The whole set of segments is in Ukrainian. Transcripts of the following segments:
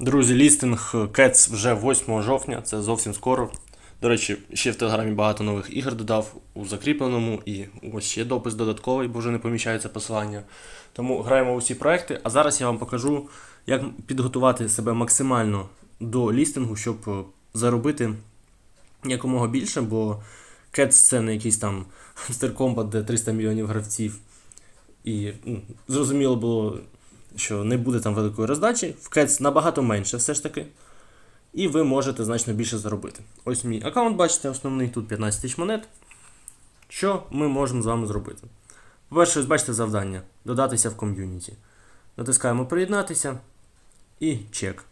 Друзі, лістинг Cats вже 8 жовтня, це зовсім скоро. До речі, ще в Телеграмі багато нових ігор додав у закріпленому і ось ще допис додатковий, бо вже не поміщається посилання. Тому граємо у всі проекти. А зараз я вам покажу, як підготувати себе максимально до лістингу, щоб е, заробити якомога більше, бо Cats це не якийсь там Hamster де 300 мільйонів гравців. І ну, зрозуміло було, що не буде там великої роздачі. В Cats набагато менше все ж таки. І ви можете значно більше заробити. Ось мій аккаунт, бачите, основний, тут 15 тисяч монет. Що ми можемо з вами зробити? По-перше, бачите завдання додатися в ком'юніті. Натискаємо приєднатися і чек.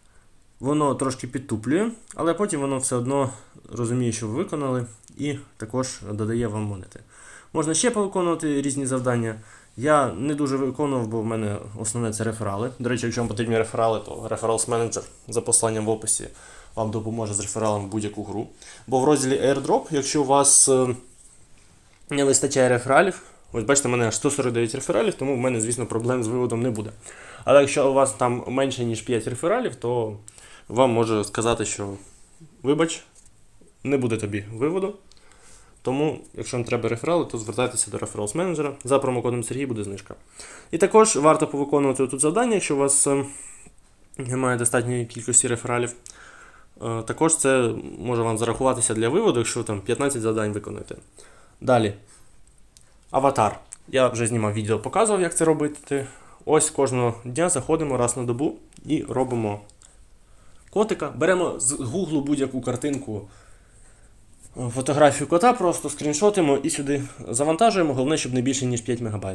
Воно трошки підтуплює, але потім воно все одно розуміє, що ви виконали, і також додає вам монети. Можна ще повиконувати різні завдання. Я не дуже виконував, бо в мене основне це реферали. До речі, якщо вам потрібні реферали, то Referrals Manager за посиланням в описі вам допоможе з рефералом в будь-яку гру. Бо в розділі Airdrop, якщо у вас е, не вистачає рефералів, ось бачите, в мене 149 рефералів, тому в мене, звісно, проблем з виводом не буде. Але якщо у вас там менше, ніж 5 рефералів, то вам може сказати, що вибач, не буде тобі виводу. Тому, якщо вам треба реферали, то звертайтеся до рефералс менеджера. За промокодом Сергій буде знижка. І також варто повиконувати тут завдання, якщо у вас е, немає достатньої кількості рефералів. Е, Також це може вам зарахуватися для виводу, якщо там 15 завдань виконуєте. Далі. Аватар. Я вже знімав відео, показував, як це робити. Ось кожного дня заходимо раз на добу і робимо котика. Беремо з гуглу будь-яку картинку фотографію кота, просто скріншотимо і сюди завантажуємо, головне, щоб не більше, ніж 5 МБ.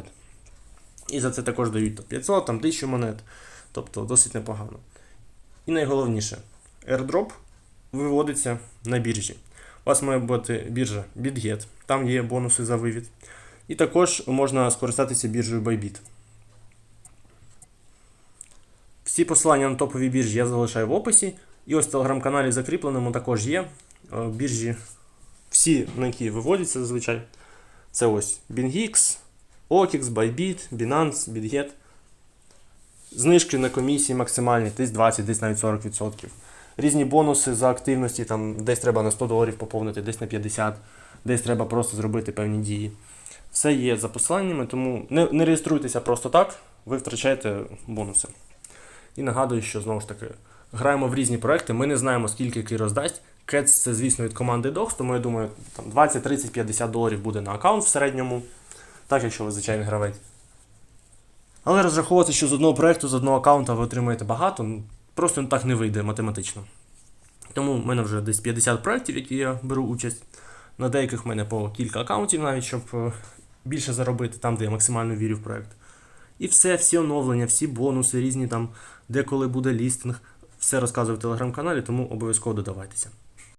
І за це також дають там, 500, там 1000 монет. Тобто досить непогано. І найголовніше, airdrop виводиться на біржі. У вас має бути біржа BitGet, там є бонуси за вивід. І також можна скористатися біржею Bybit. Всі посилання на топові біржі я залишаю в описі. І ось в телеграм-каналі закріпленому також є е, біржі всі, на які виводяться зазвичай. Це ось BingX, OKX, Bybit, Binance, BitGet. Знижки на комісії максимальні, десь 20, десь навіть 40%. Різні бонуси за активності, там десь треба на 100 доларів поповнити, десь на 50, десь треба просто зробити певні дії. Все є за посиланнями, тому не, не реєструйтеся просто так, ви втрачаєте бонуси. І нагадую, що знову ж таки граємо в різні проекти, ми не знаємо, скільки який роздасть. Cats це, звісно, від команди DOX, тому я думаю, там 20, 30, 50 доларів буде на аккаунт в середньому, так якщо ви звичайний гравець. Але розраховувати, що з одного проекту, з одного аккаунта ви отримаєте багато, ну, просто так не вийде математично. Тому в мене вже десь 50 проєктів, які я беру участь. На деяких в мене по кілька аккаунтів навіть, щоб е, більше заробити, там, де я максимально вірю в проект. І все, всі оновлення, всі бонуси, різні там, де буде лістинг, все розказую в телеграм-каналі, тому обов'язково додавайтеся.